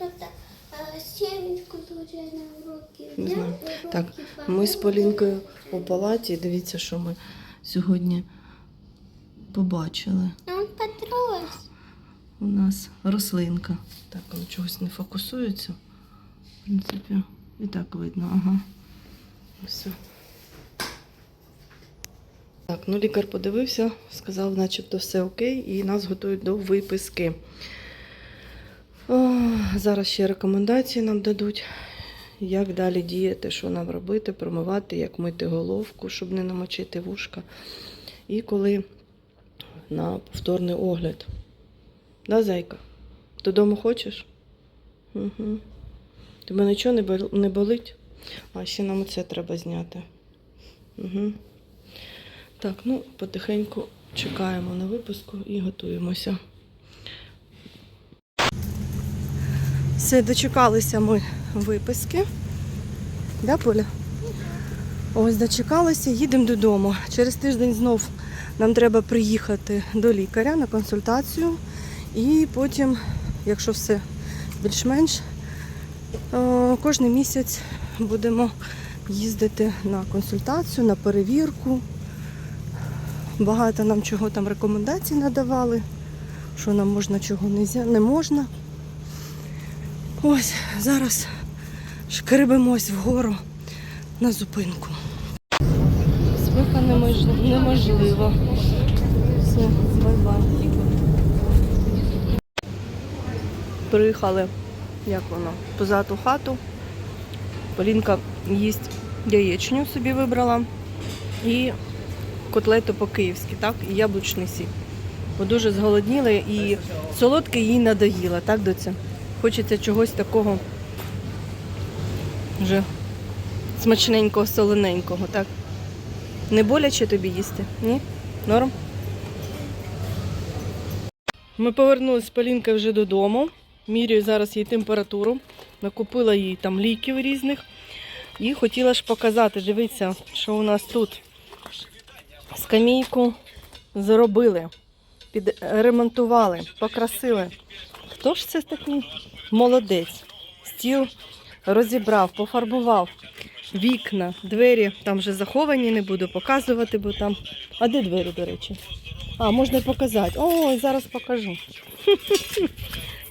а, семечку дуже на уроки Не знаю. Так, ми з Полінкою у палаті. Дивіться, що ми сьогодні побачили. Подрос. У нас рослинка. Так, але чогось не фокусується. В принципі, і так видно, ага. Все. Так, ну лікар подивився, сказав, начебто все окей, і нас готують до виписки. Зараз ще рекомендації нам дадуть, як далі діяти, що нам робити, промивати, як мити головку, щоб не намочити вушка. І коли на повторний огляд. Да, зайка? Додому хочеш? Угу. Тебе нічого не болить? А ще нам оце треба зняти. Угу. Так, ну, потихеньку чекаємо на випуску і готуємося. Все, дочекалися ми виписки. Да, Поля? Ось дочекалися, їдемо додому. Через тиждень знов нам треба приїхати до лікаря на консультацію. І потім, якщо все більш-менш, е, кожен місяць будемо їздити на консультацію, на перевірку. Багато нам чого там рекомендацій надавали, що нам можна, чого не можна. Ось зараз шкребемось вгору на зупинку. Смиха немож- неможливо. Все, бай-бай. Приїхали, як воно, позату хату. Полінка їсть яєчню собі вибрала. І котлету по-київськи, так? І яблучний сік. Бо дуже зголодніли і солодке їй надоїло, так, доця? Хочеться чогось такого вже смачненького, солоненького, так? Не боляче тобі їсти? Ні? Норм? Ми повернулися з Полінкою вже додому. Міряю зараз їй температуру. Накупила їй там ліків різних. І хотіла ж показати, дивіться, що у нас тут. Скамійку зробили, підремонтували, покрасили. Хто ж це такий молодець? Стіл розібрав, пофарбував. Вікна, двері там вже заховані, не буду показувати, бо там. А де двері, до речі? А, можна показати. Ой, зараз покажу.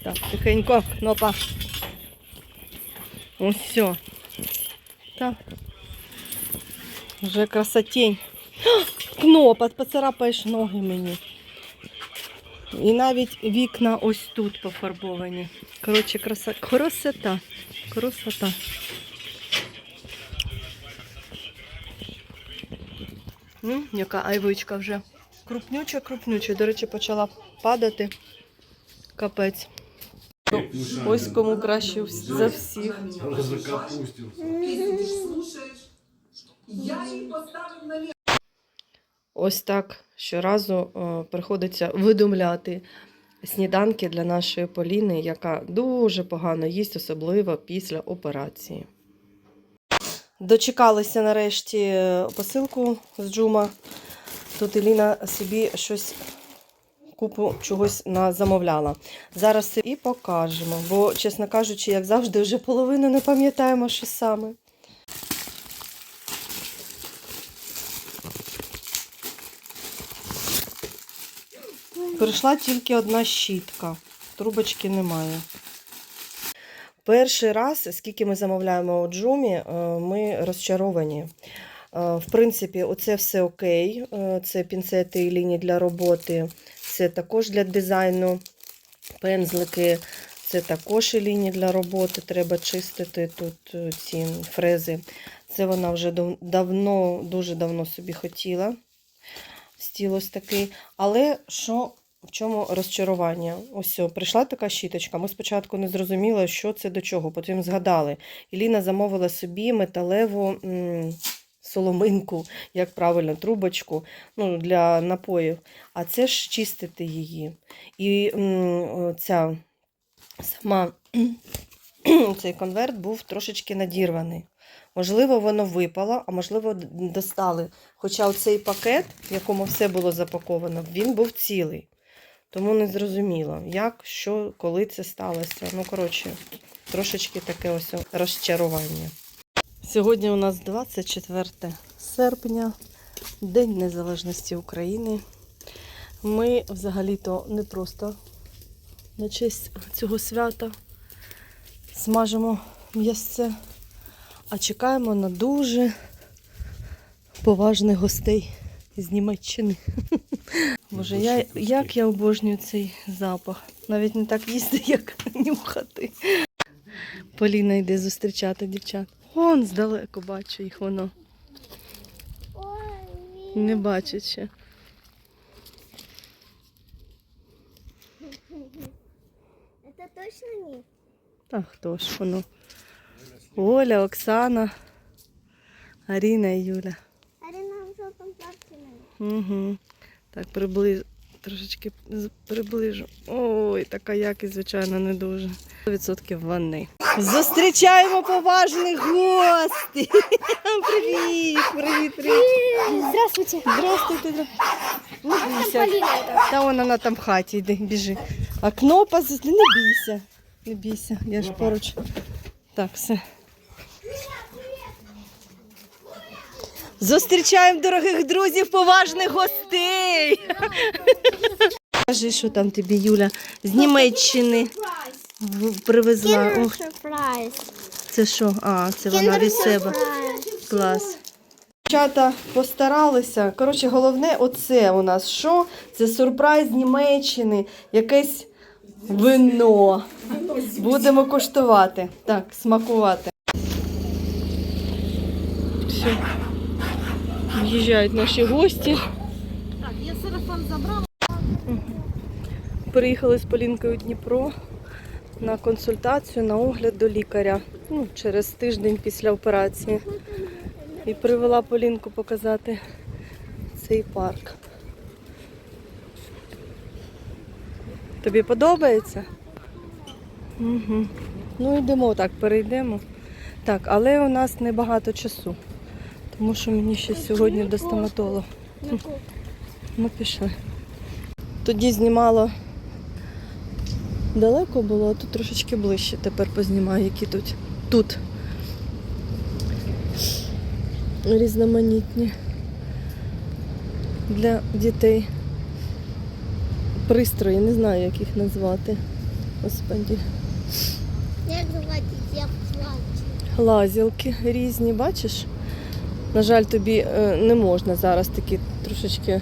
Так, тихенько, кнопа. Ось все. Так. Вже красотень. Кнопа, поцарапаєш ноги мені. І навіть вікна ось тут пофарбовані. Коротше, краса... красота. Красота. М, яка айвичка вже. Крупнюча, крупнюча. До речі, почала падати. Капець. Ось кому краще за всіх. Я ей поставив на Ось так щоразу е, приходиться видумляти сніданки для нашої Поліни, яка дуже погано їсть, особливо після операції. Дочекалися нарешті е, посилку з Джума. Тут Еліна собі щось купу чогось замовляла. Зараз і покажемо, бо, чесно кажучи, як завжди, вже половину не пам'ятаємо, що саме. Прийшла тільки одна щітка, трубочки немає. Перший раз, скільки ми замовляємо у Джумі, е, ми розчаровані. Е, В принципі, оце все окей. Е, Це пінцети і лінії для роботи, це також для дизайну, пензлики, це також і лінії для роботи. Треба чистити тут ці фрези. Це вона вже давно, дуже давно собі хотіла. Стіл ось такий. Але що в чому розчарування? Ось прийшла така щіточка. Ми спочатку не зрозуміли, що це до чого. Потім згадали. Іліна замовила собі металеву соломинку, як правильно, трубочку ну, для напоїв. А це ж чистити її. І ця сама цей конверт був трошечки надірваний. Можливо, воно випало, а можливо, достали. Хоча цей пакет, в якому все було запаковано, він був цілий. Тому не зрозуміло, як, що, коли це сталося. Ну, коротше, трошечки таке ось розчарування. Сьогодні у нас 24 серпня, День Незалежності України. Ми взагалі-то не просто на честь цього свята смажимо м'ясце, а чекаємо на дуже поважних гостей з Німеччини. Боже, я, як я обожнюю цей запах. Навіть не так їсти, як нюхати. Поліна йде зустрічати дівчат. Вон здалеку бачу їх воно. Ой, Не бачить ще. Это точно не? А хто ж воно? Оля, Оксана, Аріна і Юля. Арина в желтом платье. Угу. Так, приближ... трошечки приближу. Ой, така якість, звичайно, не дуже. 100% ванни. Зустрічаємо поважних гостей. Привіт, привіт, привіт. Здравствуйте. Здравствуйте. бійся. Та вона на там в хаті, йди, біжи. Окно поз... Не бійся. Не бійся, я ж поруч. Так, все. Зустрічаємо дорогих друзів, поважних гостей. Кажи, що там тобі Юля з Німеччини привезла. Ох, це що? А, це вона від себе. Клас. Дівчата постаралися. Коротше, головне, оце у нас що? Це сюрприз з Німеччини, якесь вино. Будемо куштувати. Так, смакувати. Все. В'їжджають наші гості. Так, я сарафан забрала. Приїхали з Полінкою в Дніпро на консультацію, на огляд до лікаря. Ну, через тиждень після операції. І привела Полінку показати цей парк. Тобі подобається? Угу. Ну йдемо так, перейдемо. Так, але у нас небагато часу, тому що мені ще сьогодні до стоматолога. Ну, пішли. Тоді знімала далеко було, а тут трошечки ближче. Тепер познімаю, які тут. Тут. Різноманітні для дітей. Пристрої, не знаю, як їх назвати. Господі. Як звати? Лазілки різні, бачиш? На жаль, тобі е, не можна зараз такі трошечки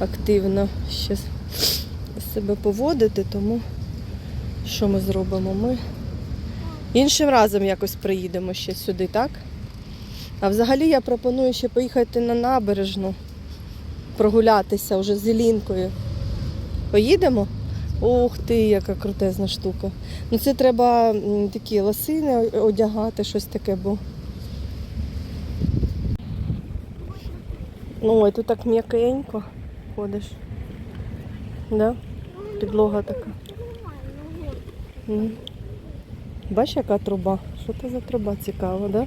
активно ще себе поводити, тому що ми зробимо? Ми іншим разом якось приїдемо ще сюди, так? А взагалі я пропоную ще поїхати на набережну, прогулятися вже з Ілінкою. Поїдемо? Ух ти, яка крутезна штука. Ну це треба такі лосини одягати, щось таке, бо. Ну, ой, тут так м'якенько ходиш. Да? Підлога така. Бачиш, яка труба? Що це за труба цікава, да?